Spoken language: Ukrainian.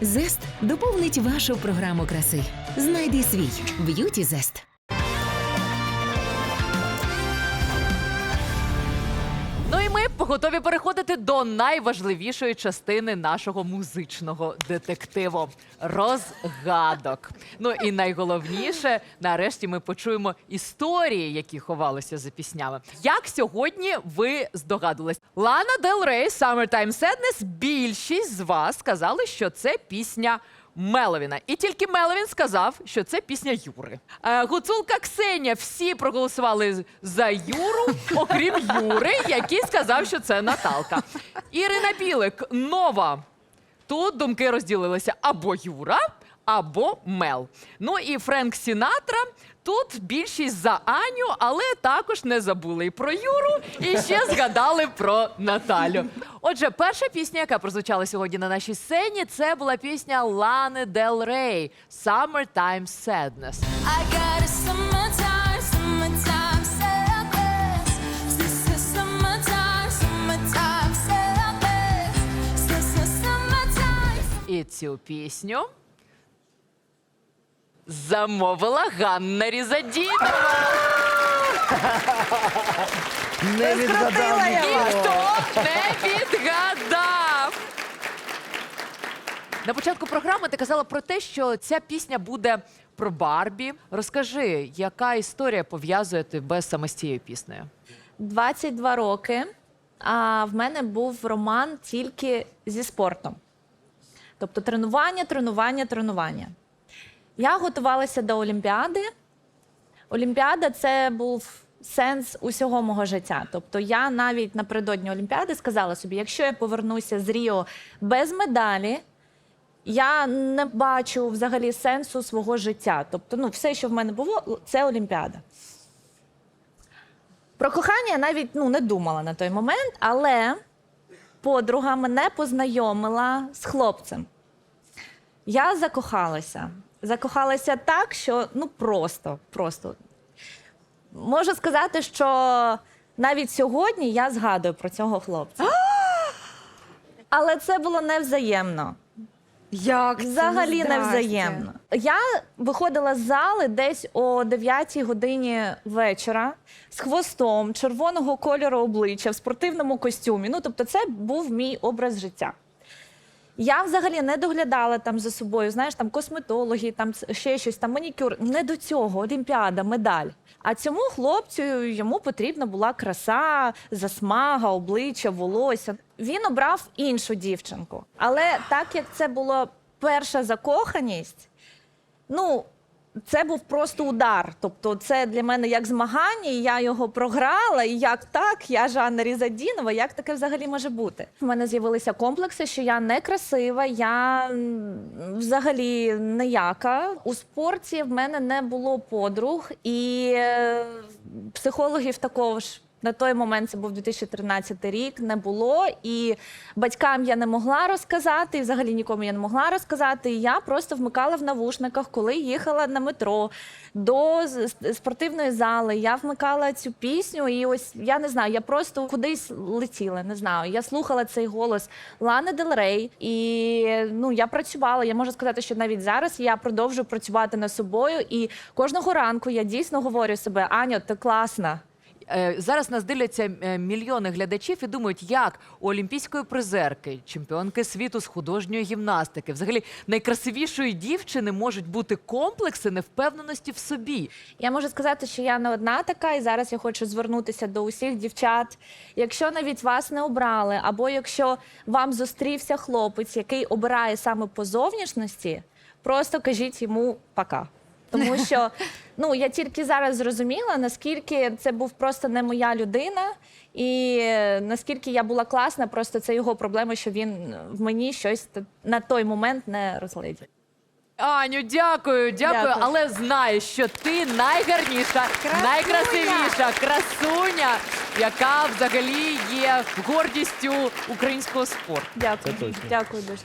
Зест доповнить вашу програму краси. Знайди свій б'юті зест. Готові переходити до найважливішої частини нашого музичного детективу розгадок. Ну і найголовніше, нарешті ми почуємо історії, які ховалися за піснями. Як сьогодні ви здогадувались? Лана Дел Рей Summertime Sadness більшість з вас сказали, що це пісня. Меловіна. І тільки Меловін сказав, що це пісня Юри. Е, Гуцулка Ксенія всі проголосували за Юру, окрім Юри, який сказав, що це Наталка. Ірина Білик нова. Тут думки розділилися або Юра, або Мел. Ну і Френк Сінатра. Тут більшість за Аню, але також не забули і про Юру, і ще згадали про Наталю. Отже, перша пісня, яка прозвучала сьогодні на нашій сцені, це була пісня Лани Дел Рей «Summertime Sadness». I got a summertime, summertime sadness. This is summertime, summertime sadness. This is summertime. І цю пісню замовила Ганна Різадінова. Не відгадав Ніхто не відгадав. На початку програми ти казала про те, що ця пісня буде про Барбі. Розкажи, яка історія пов'язує тебе саме з цією піснею? 22 роки. А в мене був роман тільки зі спортом. Тобто тренування, тренування, тренування. Я готувалася до Олімпіади. Олімпіада це був сенс усього мого життя. Тобто я навіть напередодні Олімпіади сказала собі, якщо я повернуся з Ріо без медалі, я не бачу взагалі сенсу свого життя. Тобто, ну, все, що в мене було, це Олімпіада. Про кохання я навіть ну, не думала на той момент, але подруга мене познайомила з хлопцем. Я закохалася. Закохалася так, що ну просто, просто. Можу сказати, що навіть сьогодні я згадую про цього хлопця. Але це було невзаємно. Як це Взагалі здасться? невзаємно. Я виходила з зали десь о 9 годині вечора з хвостом червоного кольору обличчя в спортивному костюмі. Ну, тобто, це був мій образ життя. Я взагалі не доглядала там за собою, знаєш, там косметологи, там ще щось, там манікюр. Не до цього, олімпіада, медаль. А цьому хлопцю йому потрібна була краса, засмага, обличчя, волосся. Він обрав іншу дівчинку. Але так як це була перша закоханість, ну. Це був просто удар. Тобто, це для мене як змагання, і я його програла. І як так, я Жанна Різадінова, як таке взагалі може бути? У мене з'явилися комплекси, що я некрасива, я взагалі ніяка. У спорті в мене не було подруг, і е, психологів також. На той момент це був 2013 рік, не було. І батькам я не могла розказати, і взагалі нікому я не могла розказати. І я просто вмикала в навушниках, коли їхала на метро до спортивної зали. Я вмикала цю пісню, і ось я не знаю, я просто кудись летіла. Не знаю. Я слухала цей голос Лани Дел Рей, і ну я працювала. Я можу сказати, що навіть зараз я продовжую працювати над собою. І кожного ранку я дійсно говорю себе: Аня, ти класна. Е, Зараз нас дивляться е, мільйони глядачів і думають, як у олімпійської призерки, чемпіонки світу з художньої гімнастики, взагалі найкрасивішої дівчини можуть бути комплекси невпевненості в собі. Я можу сказати, що я не одна така, і зараз я хочу звернутися до усіх дівчат. Якщо навіть вас не обрали, або якщо вам зустрівся хлопець, який обирає саме по зовнішності, просто кажіть йому пока. Тому що ну я тільки зараз зрозуміла, наскільки це був просто не моя людина, і наскільки я була класна, просто це його проблема, що він в мені щось на той момент не розглядів. Аню, дякую, дякую, Дякую. але знай, що ти найгарніша, найкрасивіша красуня, яка взагалі є гордістю українського спорту. Дякую, дякую дуже.